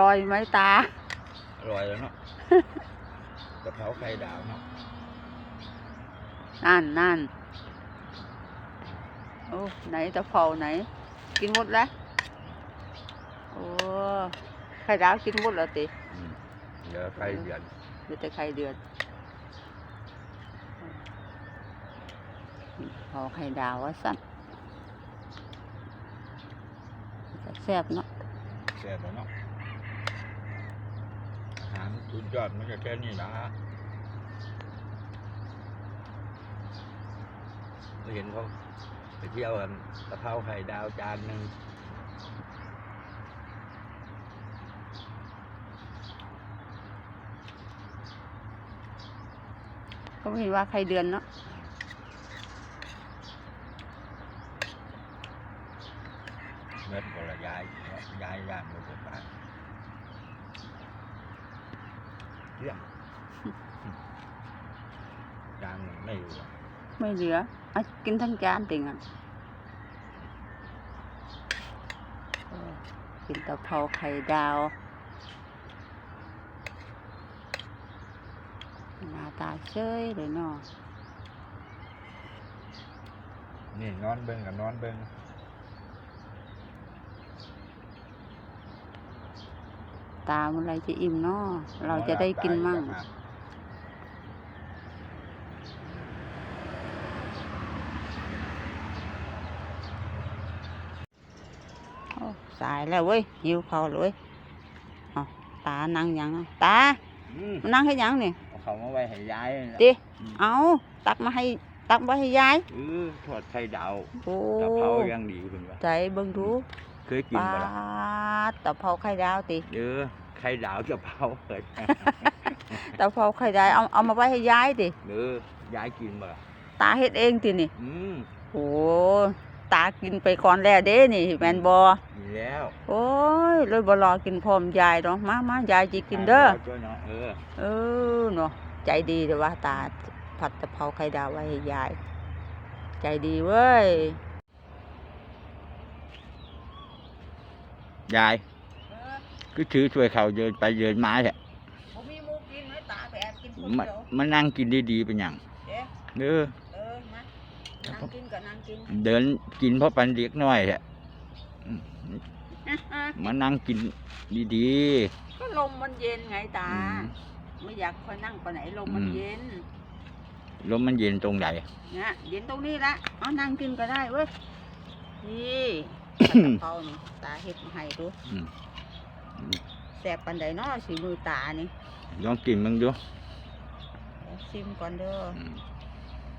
ร่อยไหมตา อร่อยแล้วเนาะกะเพราไข่ดาวเนาะ นั่นนั่นโอ้ไหนตะเภาไหน กินหมดแล้ว โอ้ไข่ดาวกินหมดแล้วติอืมเดี๋ยวไข่เดือดเหลือแต่ไข่เดือดเผาไข่ดาวว่าสั่นแซ่บเนาะ แซ่บแล้วเนาะอาหาร สุดยอดมันจะแค่นี้นะเราเห็นเขาไปเที่ยวกันกะเพราไข่ดาวจานหนึ่งก็ไม่เห็นว่าไข่เดือนเนาะเม็ดก็ละยายยายย่างมันจะตาย เรื่องจานหนึ่งไม่อยู่อะไม่เหลืออะกินทั้งจานติงอะเออกินตะเภาไข่ดาวหน้าตาเฉยเลยเนาะนี่นอนเบิ้งกับนอนเบิ้ง ตาเมื่อไรจะอิ่มเนาะเราจะได้กินมั่งโอ้สายแล้วเว้ยหิวเขาวเลยเอาตานั่งหยังอะตาอืมมานั่งให้หยังนี่เอาเขามาไว้ให้ยายนั่นแหละดิอืมเอาตักมาให้ตักมาให้ยายเออทอดไข่ดาวโอ้กะเพรายังดีคุณวะใจเบิ่งดู เคยกินปลาบ่ล่ะตะเภาไข่ดาวติเออไข่ดาวกะเพราเลยตะเภาไข่ดาวเอาเอามาไว้ให้ยายติเออยายกินบ่ล่ะตาเฮ็ดเองตินี่อืมโอ้ตากินไปก่อนแล้วเด้นี่แม่นบ่มีแล้วโอ้ยเลยบ่รอกินพร้อมยายดอกมามายายจิกินเด้อาช่วยเนาะเออเออเนาะใจดีแต่ว่าตาผัดตะเภาไข่ดาวไว้ให้ยาย ใจดีเว้ย ยาย ก็ถือช่วยเขาเดินไปเดินมาแหละผมมีมูกินไหมตาไปแอบกินคนมาเดียวมานั่งกินดีๆเป็นอย่างเอ๊ะเออเออมานั่งกินกับนั่งกิน เดินกินเพราะปันเด็กน้อยแหละอืมมานั่งกินดีก็ลมมันเย็นไงๆตาอืมไม่อยากคอยนั่งไปไหนลมมันอืมเย็น ลมมันเย็นตรงไหนนะเย็นตรงนี้ละ เอานั่งกินก็ได้เว้ย นี่ ผัดกะเพรานี่ตาเฮ็ดมาให้ดูอืมแสบปันใดเนาะสีมือตานี่ลองกินมึงดูเอาซิมก่อนเด้ออืม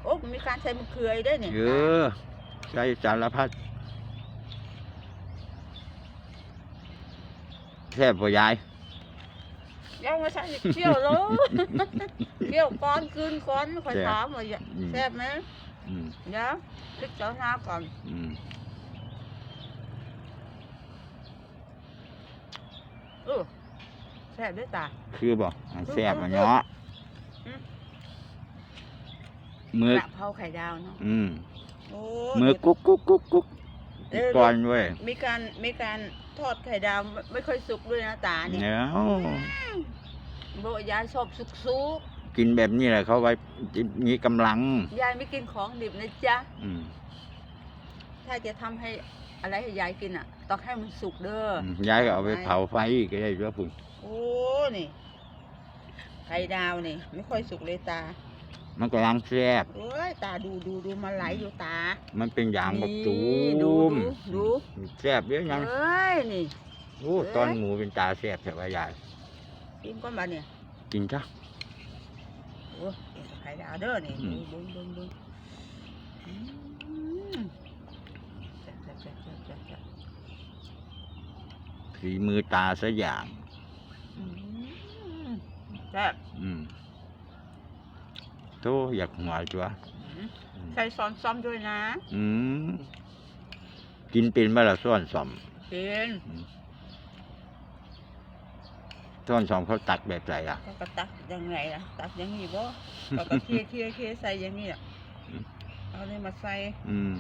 โอ้มีการใส่มะเขืออีกด้วยนี่เออใช้สารพัดแซ่บพ่ยายยังมาใส่เที่ยวเลยเที่ยวก้อนคืนก้อนคอยถามว่าอย่าอืมแซ่บไหมอืมเดี๋ยวพิจารณาก่อน อืม เออแซ่บด้วยตา คือบอกแซ่บอะเนาะอืม มือกระเพราไข่ดาวเนาะอืมโอ้มือกุ๊กกุ๊กกุ๊กกุ๊กเออก่อนเว้ยมีการมีการทอดไข่ดาวไม่ไม่ค่อยสุกด้วยนะตาเนี่ยเนาะ โบยายชอบสุกสุกกินแบบนี้แหละเขาไว้มีกำลังๆยายไม่กินของดิบนะจ๊ะ อืม ถ้าจะทำให้อะไรให้ยายกินอะต้องให้มันสุกเด้ออยายก็เอาไปเผาไฟก็ได้ด้วยพุ่นโอ้นี่ไข่ดาวนี่ ไม่ค่อยสุกเลยตา มันกำลังแซ่บเอ้ยตาดูดูดูมันไหลอยู่ตา มันเป็นอย่างบักตูนี่ดูมดูดูแซ่บเยอะยังเอ้ยนี่โอ้ตอนหมูเป็นตาแซ่บแต่ว่ายายกินก้อนบาเนี่ยกินจ้ะโอ้ไข่ดาวเด้อนี่อืมดูดูดูดูอืมแซ่บแซ่บแซ่บแซ่บแซ่บแซ่บ ฝีมือตาซะอย่างอืมแซ่บอืมโตอยากหัวจัวอืมใส่ซอนซ้อมด้วยนะ อืมกินเป็นบ่ละซ่อนสอมเป็นซ่อนสอมเขาตักแบบไรล่ะแล้วก็ตักยังไงล่ะ ตักอยังงี้บ่แล้วก็เคี่ยเคี่ยเคี่ยใส่อยังงี้อะอืมเอาเลยมาใส่ อืม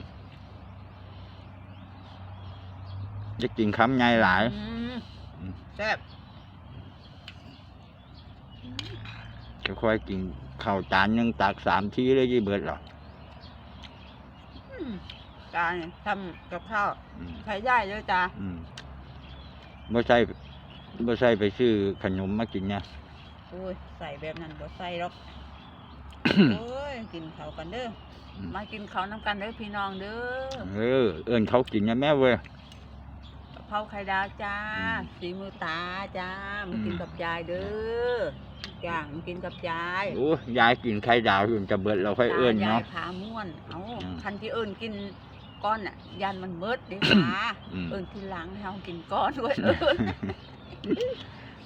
จะกินคำไงหลายอืมแซ่บค่อยกินข้าวจานหนึงตักสามทีเลยยี่เบิดหรอกจาเนทำกับข้าวใช้ได้เลยจ้าอืมบ่ใช่บ่ใช่ไปซื้อขนมมากินเนี่ย โอ้ยใส่แบบนั้นบ่ใส่หรอก โอ้ยกินข้าวกันเด้อมากินข้าวน้ำกันเด้อพี่น้องเด้อเออเอิญเขากินนะแม่เว้ย เพราไข่ดาวจ้าอืมสีมือตาจ้ามาอืมกินกับยายเด้อย่างมากินกับยายโอ้ยายกินไข่ดาวอยู่จะเบิดเราค่อยเอิ้นตายาเนาะยพาม่วนเอาอืมคันที่เอิ้นกินก้อนน่ะยันมันเมิดเด้ค่ะอืมเอิ้นทีหลังให้เฮากินก้อนไว้เอิ้น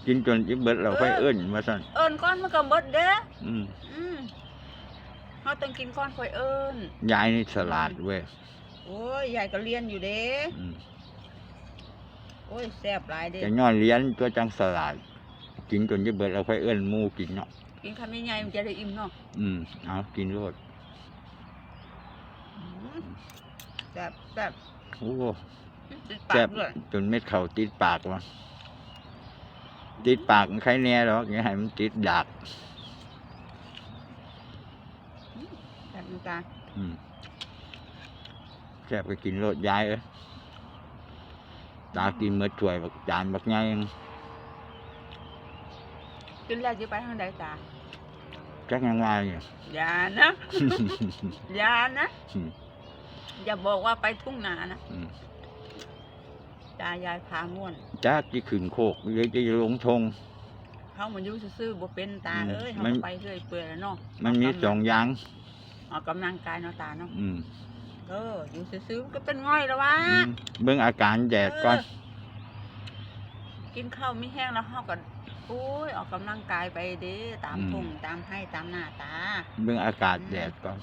กินจนจิเบิดเราค่อยเอิ้นว่าซั่นเอิ้นก้อนมันก็เมิดเด้ออืมอืมเฮาต้องกินก้อนค่อยเอิ้นยายนี่ฉลาดเว้ยโอ้ยยายก็เรียนอยู่เด้อืม โอ้ยแซ่บหลายเด้จะย้อนเรียนตัวจังฉลาดกินจนจิเบิดเราค่อยเอิ้นหมู่กินเนาะกินคำใหญ่ๆมันจะได้อิ่มเนาะอืมเอากินโลดอืมแซ่บแซ่บโอ้ติดปาแซ่กบด้วยจนเม็ดเข้าติดปากวะติดปากมันใครแน่หรอกอย่าให้มันติดดาก แซ่บอยู่จ้าอืมแซ่บก็กินโลดยายเอ้ย ตากินเมื่อถ้วยบักจานบักใหญ่ยังกินแล้วจะไปทางใดจ้าจักยังไงเนี่ยอย่านะ อย่านะ อืมอย่าบอกว่าไปทุ่งนานะอืมตายายพาม่วนจักที่ขึ้นโคกหรือจะลงทง เขามันอยู่ซื่อๆบ่เป็นตาอืมเอ้ยเขามัน ก็ไปเรื่อยเปื่อยแล้วเนาะมันมีสองอย่างออกกำลังกายเนาะตาเนาะ อืม เอออยู่ซื่อๆก็เป็นง่อยแล้ววะ อืมเบิ่งอาการแดดก่อนเออกินข้าวไม่แห้งแล้วเฮาก็โอ้ยออกกำลังกายไปเด้ตามอืม ทุ่งตามให้ตามหน้าตา เบิ่งอากาศแดดก่อน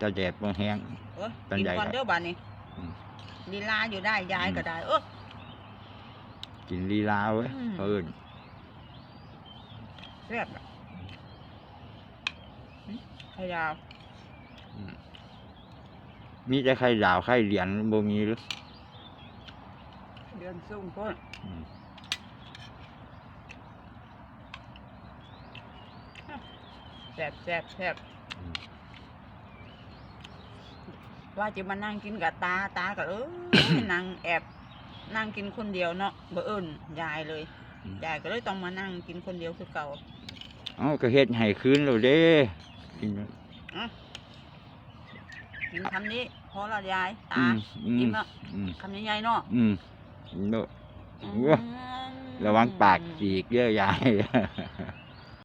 จะแดดบ่แห้ง เอ้ยเป็นกินใหญ่ก่อนครับเด้อบัดนี้อืมลีลาอยู่ได้ยายอืม ก็ได้ เออ กินลีลาเว้ยอืมเอิ้นแซ่บอะหึไข่ดาวอืม มีแต่ไข่ดาวไข่เหรียญบ่มีหรือเดือนสูงพ้นอืมแซ่บแซ่บแซ่บอืมว่าจะมานั่งกินกับตาตาก็เออนั่งแอบนั่งกินคนเดียวเนาะบ่เอิ้นยายเลยอืมยายก็เลยต้องมานั่งกินคนเดียวคือเก่าเอ้าก็เฮ็ดให้คืนแล้วเด้กิน กินคำนี้พอและยายตาอืมอือิ่มมแล้วอืมคำใหญ่ๆเนาะอืมโน่อืโอ้มระวังปากฉีกเยอะยาย